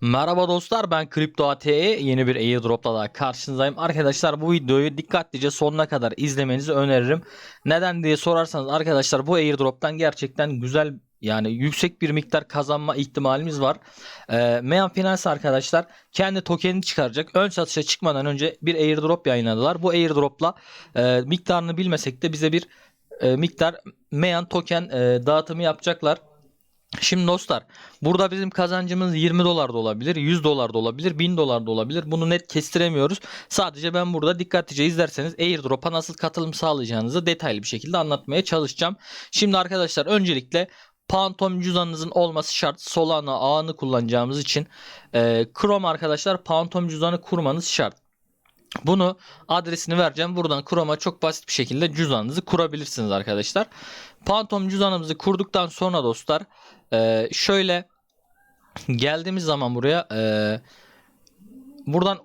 Merhaba dostlar ben Kripto ATE yeni bir airdropla daha karşınızdayım. Arkadaşlar bu videoyu dikkatlice sonuna kadar izlemenizi öneririm. Neden diye sorarsanız arkadaşlar bu airdroptan gerçekten güzel yani yüksek bir miktar kazanma ihtimalimiz var. Ee, Meyan Finance arkadaşlar kendi tokenini çıkaracak. Ön satışa çıkmadan önce bir airdrop yayınladılar. Bu airdropla e, miktarını bilmesek de bize bir e, miktar Meyan token e, dağıtımı yapacaklar. Şimdi dostlar burada bizim kazancımız 20 dolar da olabilir, 100 dolar da olabilir, 1000 dolar da olabilir. Bunu net kestiremiyoruz. Sadece ben burada dikkatlice izlerseniz airdrop'a nasıl katılım sağlayacağınızı detaylı bir şekilde anlatmaya çalışacağım. Şimdi arkadaşlar öncelikle Phantom cüzdanınızın olması şart. Solana ağını kullanacağımız için e, Chrome arkadaşlar Phantom cüzdanı kurmanız şart. Bunu adresini vereceğim. Buradan Chrome'a çok basit bir şekilde cüzdanınızı kurabilirsiniz arkadaşlar. Phantom cüzdanımızı kurduktan sonra dostlar e, şöyle geldiğimiz zaman buraya e, buradan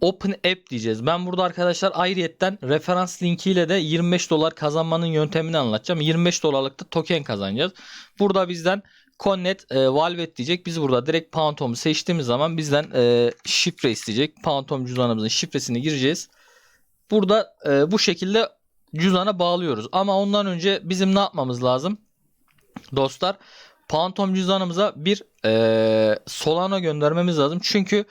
Open App diyeceğiz. Ben burada arkadaşlar ayrıyetten referans linkiyle de 25 dolar kazanmanın yöntemini anlatacağım. 25 dolarlık da token kazanacağız. Burada bizden Connet e, Valvet diyecek. Biz burada direkt Phantom'u seçtiğimiz zaman bizden e, şifre isteyecek. Phantom cüzdanımızın şifresini gireceğiz. Burada e, bu şekilde cüzdana bağlıyoruz. Ama ondan önce bizim ne yapmamız lazım? Dostlar Phantom cüzdanımıza bir e, Solana göndermemiz lazım. Çünkü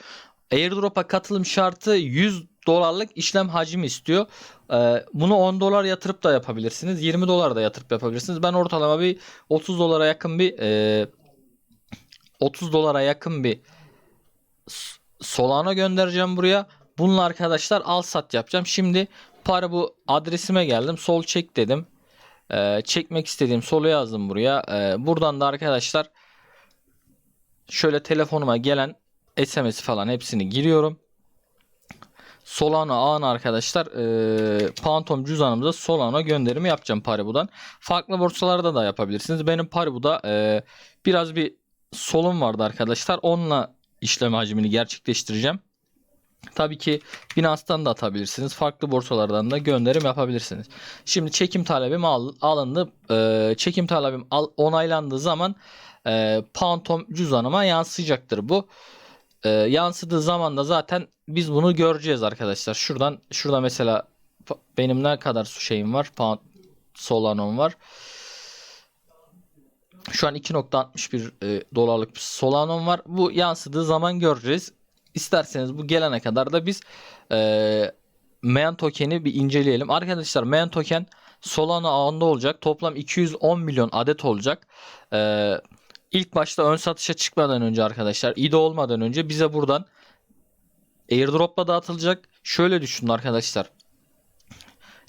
airdrop'a katılım şartı 100 dolarlık işlem hacmi istiyor. E, bunu 10 dolar yatırıp da yapabilirsiniz. 20 dolar da yatırıp yapabilirsiniz. Ben ortalama bir 30 dolara yakın bir e, 30 dolara yakın bir Solana göndereceğim buraya. Bununla arkadaşlar al sat yapacağım. Şimdi para bu adresime geldim. Sol çek dedim. Ee, çekmek istediğim solu yazdım buraya. Ee, buradan da arkadaşlar şöyle telefonuma gelen SMS falan hepsini giriyorum. Solana ağına arkadaşlar e, Phantom cüzdanımıza Solana gönderimi yapacağım Paribu'dan. Farklı borsalarda da yapabilirsiniz. Benim Paribu'da e, biraz bir solum vardı arkadaşlar. Onunla işlem hacmini gerçekleştireceğim. Tabii ki Binance'dan da atabilirsiniz. Farklı borsalardan da gönderim yapabilirsiniz. Şimdi çekim talebim al- alındı. Ee, çekim talebim al- onaylandığı zaman e, Phantom cüzdanıma yansıyacaktır bu. Ee, yansıdığı zaman da zaten biz bunu göreceğiz arkadaşlar. Şuradan şurada mesela benim ne kadar su şeyim var? Pound Solana'm var. Şu an 2.61 e, dolarlık bir Solana'm var. Bu yansıdığı zaman göreceğiz. İsterseniz bu gelene kadar da biz e, Mayan token'i bir inceleyelim. Arkadaşlar Mayan token Solana ağında olacak. Toplam 210 milyon adet olacak. E, ilk başta ön satışa çıkmadan önce arkadaşlar IDO olmadan önce bize buradan airdrop'la dağıtılacak. Şöyle düşünün arkadaşlar.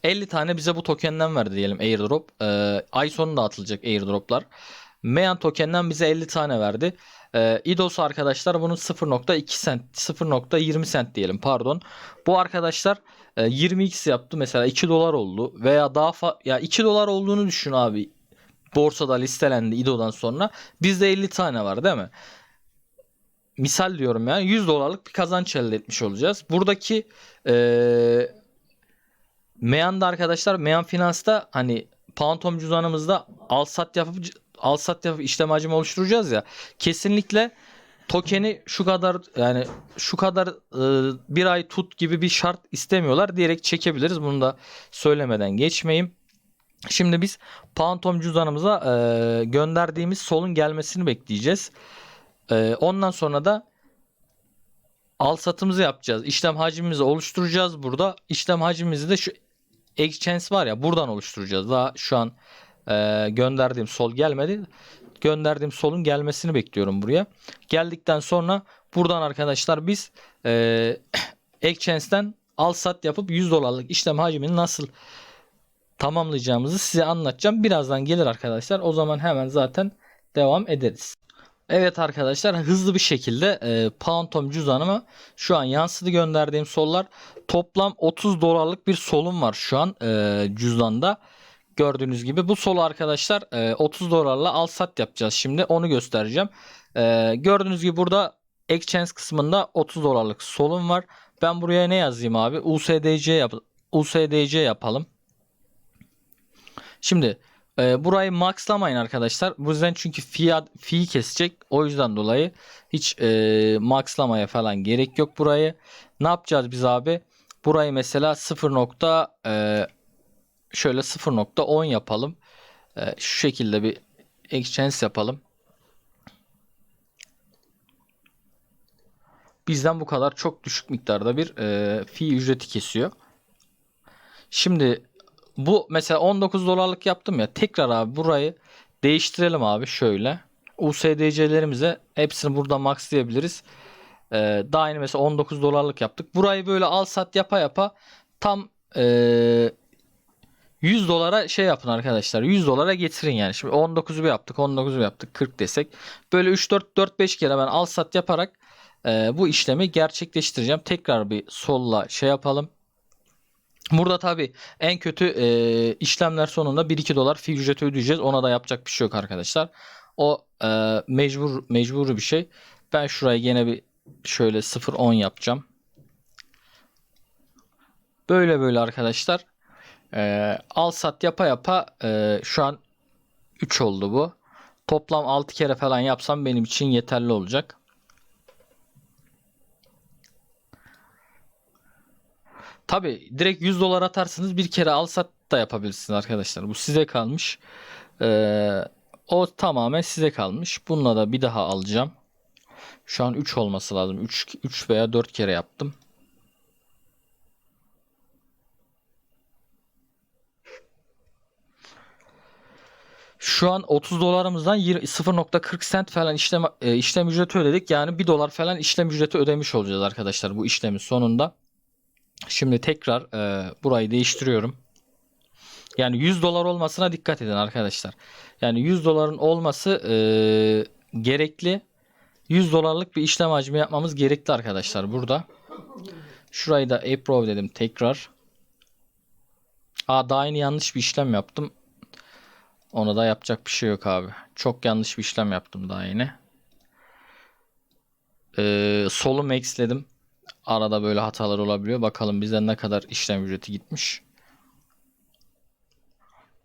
50 tane bize bu tokenden verdi diyelim airdrop. E, ay sonu dağıtılacak airdroplar. Mayan tokenden bize 50 tane verdi. Ee, IDOS arkadaşlar bunun 0.2 sent 0.20 sent diyelim pardon. Bu arkadaşlar e, 20x yaptı mesela 2 dolar oldu veya daha fa ya 2 dolar olduğunu düşün abi. Borsada listelendi IDO'dan sonra. Bizde 50 tane var değil mi? Misal diyorum ya 100 dolarlık bir kazanç elde etmiş olacağız. Buradaki e, Meyan'da arkadaşlar Meyan Finans'ta hani Phantom cüzdanımızda al sat yapıp al sat yapıp işlem hacmi oluşturacağız ya. Kesinlikle tokeni şu kadar yani şu kadar e, bir ay tut gibi bir şart istemiyorlar. Diyerek çekebiliriz. Bunu da söylemeden geçmeyeyim. Şimdi biz Phantom cüzdanımıza e, gönderdiğimiz solun gelmesini bekleyeceğiz. E, ondan sonra da al satımızı yapacağız. İşlem hacmimizi oluşturacağız burada. İşlem hacmimizi de şu exchange var ya buradan oluşturacağız. Daha şu an e, gönderdiğim sol gelmedi. Gönderdiğim solun gelmesini bekliyorum buraya. Geldikten sonra buradan arkadaşlar biz e, exchange'den al sat yapıp 100 dolarlık işlem hacmini nasıl tamamlayacağımızı size anlatacağım. Birazdan gelir arkadaşlar. O zaman hemen zaten devam ederiz. Evet arkadaşlar hızlı bir şekilde e, Phantom cüzdanıma şu an yansıdı gönderdiğim sollar. Toplam 30 dolarlık bir solum var şu an e, cüzdanda. Gördüğünüz gibi bu solu arkadaşlar e, 30 dolarla al sat yapacağız şimdi onu göstereceğim. E, gördüğünüz gibi burada exchange kısmında 30 dolarlık solum var. Ben buraya ne yazayım abi? USDC yap USDC yapalım. Şimdi Ee, burayı maxlamayın arkadaşlar. Bu yüzden çünkü fiyat fee kesecek. O yüzden dolayı hiç e, maxlamaya falan gerek yok burayı. Ne yapacağız biz abi? Burayı mesela 0. nokta, e, şöyle 0.10 yapalım. E, şu şekilde bir exchange yapalım. Bizden bu kadar çok düşük miktarda bir e, fee ücreti kesiyor. Şimdi bu mesela 19 dolarlık yaptım ya. Tekrar abi burayı değiştirelim abi şöyle. USDC'lerimize hepsini burada max diyebiliriz. Ee, daha yeni mesela 19 dolarlık yaptık. Burayı böyle al sat yapa yapa tam ee, 100 dolara şey yapın arkadaşlar. 100 dolara getirin yani. Şimdi 19'u bir yaptık. 19'u bir yaptık. 40 desek. Böyle 3 4 4 5 kere ben al sat yaparak ee, bu işlemi gerçekleştireceğim. Tekrar bir solla şey yapalım. Burada tabi en kötü e, işlemler sonunda 1-2 dolar fee ücreti ödeyeceğiz. Ona da yapacak bir şey yok arkadaşlar. O e, mecbur mecburi bir şey. Ben şuraya yine bir şöyle 0.10 yapacağım. Böyle böyle arkadaşlar. E, al sat yapa yapa e, şu an 3 oldu bu. Toplam 6 kere falan yapsam benim için yeterli olacak. Tabi direkt 100 dolar atarsınız bir kere al sat da yapabilirsiniz arkadaşlar. Bu size kalmış. Ee, o tamamen size kalmış. Bununla da bir daha alacağım. Şu an 3 olması lazım. 3, 3 veya 4 kere yaptım. Şu an 30 dolarımızdan 0.40 sent falan işlem e, işlem ücreti ödedik. Yani 1 dolar falan işlem ücreti ödemiş olacağız arkadaşlar bu işlemin sonunda. Şimdi tekrar e, burayı değiştiriyorum. Yani 100 dolar olmasına dikkat edin arkadaşlar. Yani 100 doların olması e, gerekli. 100 dolarlık bir işlem hacmi yapmamız gerekli arkadaşlar burada. Şurayı da approve dedim tekrar. Aa daha yeni yanlış bir işlem yaptım. Ona da yapacak bir şey yok abi. Çok yanlış bir işlem yaptım daha yeni. Ee, solu maxledim. Arada böyle hatalar olabiliyor. Bakalım bizden ne kadar işlem ücreti gitmiş.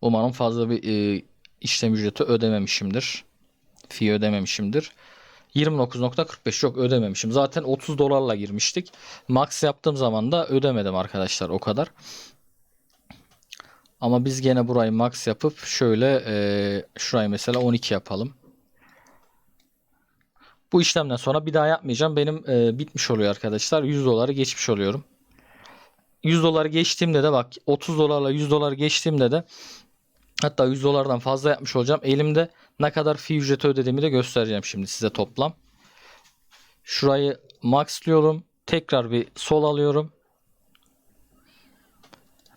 Umarım fazla bir e, işlem ücreti ödememişimdir. Fee ödememişimdir. 29.45 yok ödememişim. Zaten 30 dolarla girmiştik. Max yaptığım zaman da ödemedim arkadaşlar o kadar. Ama biz gene burayı max yapıp şöyle e, şurayı mesela 12 yapalım. Bu işlemden sonra bir daha yapmayacağım. Benim e, bitmiş oluyor arkadaşlar. 100 doları geçmiş oluyorum. 100 doları geçtiğimde de bak 30 dolarla 100 dolar geçtiğimde de hatta 100 dolardan fazla yapmış olacağım. Elimde ne kadar fee ücreti ödediğimi de göstereceğim şimdi size toplam. Şurayı maxlıyorum. Tekrar bir sol alıyorum.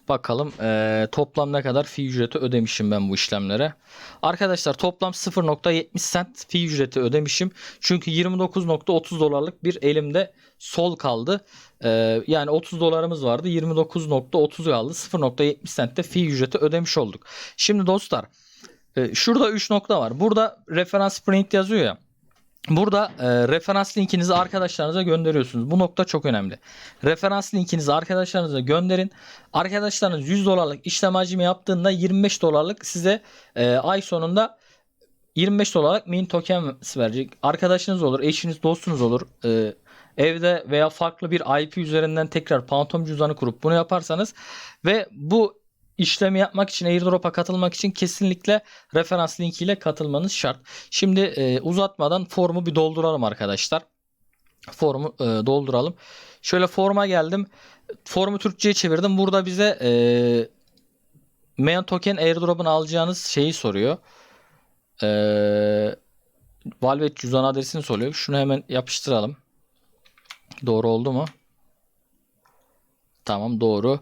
Bakalım eee, toplam ne kadar fee ücreti ödemişim ben bu işlemlere. Arkadaşlar toplam 0.70 cent fee ücreti ödemişim. Çünkü 29.30 dolarlık bir elimde sol kaldı. Eee, yani 30 dolarımız vardı. 29.30 kaldı. 0.70 cent de fee ücreti ödemiş olduk. Şimdi dostlar e, şurada 3 nokta var. Burada referans print yazıyor ya. Burada e, referans linkinizi arkadaşlarınıza gönderiyorsunuz. Bu nokta çok önemli. Referans linkinizi arkadaşlarınıza gönderin. Arkadaşlarınız 100 dolarlık işlem hacmi yaptığında 25 dolarlık size e, ay sonunda 25 dolarlık min token verecek. Arkadaşınız olur, eşiniz, dostunuz olur. E, evde veya farklı bir IP üzerinden tekrar Phantom cüzdanı kurup bunu yaparsanız ve bu işlemi yapmak için airdrop'a katılmak için kesinlikle referans linkiyle katılmanız şart. Şimdi e, uzatmadan formu bir dolduralım arkadaşlar. Formu e, dolduralım. Şöyle forma geldim. Formu Türkçe'ye çevirdim. Burada bize e, Main Token airdrop'un alacağınız şeyi soruyor. E, Valve cüzdan adresini soruyor. Şunu hemen yapıştıralım. Doğru oldu mu? Tamam doğru.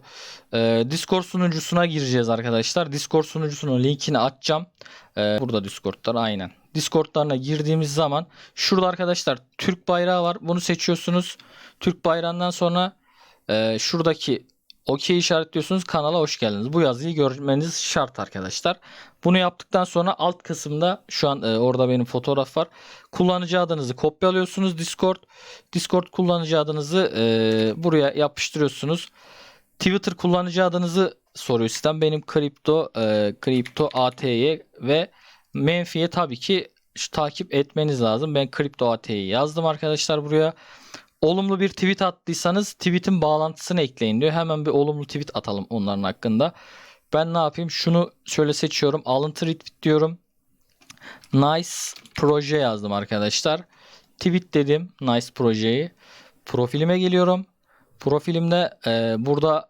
Ee, Discord sunucusuna gireceğiz arkadaşlar. Discord sunucusunun linkini açacağım. Ee, burada Discord'lar aynen. Discord'larına girdiğimiz zaman şurada arkadaşlar Türk bayrağı var. Bunu seçiyorsunuz. Türk bayrağından sonra e, şuradaki OK işaretliyorsunuz. Kanala hoş geldiniz. Bu yazıyı görmeniz şart arkadaşlar. Bunu yaptıktan sonra alt kısımda şu an e, orada benim fotoğraf var. Kullanıcı adınızı kopyalıyorsunuz Discord. Discord kullanıcı adınızı e, buraya yapıştırıyorsunuz. Twitter kullanıcı adınızı soruyor sistem. Benim kripto e, kripto AT'ye ve Menfi'ye tabii ki şu takip etmeniz lazım. Ben kripto AT'yi yazdım arkadaşlar buraya. Olumlu bir tweet attıysanız tweet'in bağlantısını ekleyin diyor. Hemen bir olumlu tweet atalım onların hakkında. Ben ne yapayım? Şunu şöyle seçiyorum. Alıntı retweet diyorum. Nice proje yazdım arkadaşlar. Tweet dedim nice projeyi. Profilime geliyorum. Profilimde e, burada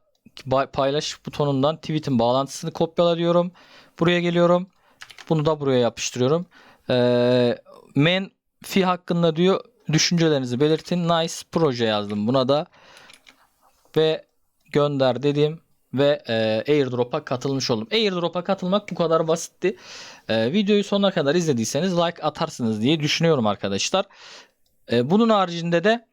paylaş butonundan tweet'in bağlantısını kopyala diyorum. Buraya geliyorum. Bunu da buraya yapıştırıyorum. E, Menfi hakkında diyor düşüncelerinizi belirtin. Nice proje yazdım buna da. Ve gönder dedim ve e, airdrop'a katılmış oldum. Airdrop'a katılmak bu kadar basitti. E, videoyu sonuna kadar izlediyseniz like atarsınız diye düşünüyorum arkadaşlar. E, bunun haricinde de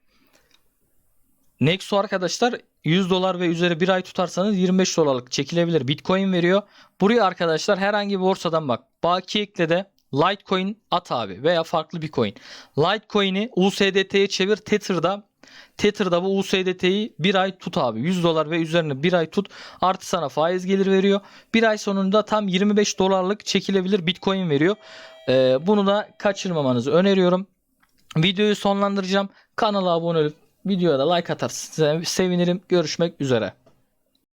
Nexo arkadaşlar 100 dolar ve üzeri bir ay tutarsanız 25 dolarlık çekilebilir Bitcoin veriyor. Buraya arkadaşlar herhangi bir borsadan bak. Baki ekle de Litecoin at abi veya farklı bir coin. Litecoin'i USDT'ye çevir Tether'da Tether'da bu USDT'yi bir ay tut abi. 100 dolar ve üzerine bir ay tut. Artı sana faiz gelir veriyor. Bir ay sonunda tam 25 dolarlık çekilebilir Bitcoin veriyor. Ee, bunu da kaçırmamanızı öneriyorum. Videoyu sonlandıracağım. Kanala abone olup videoya da like atarsanız sevinirim. Görüşmek üzere.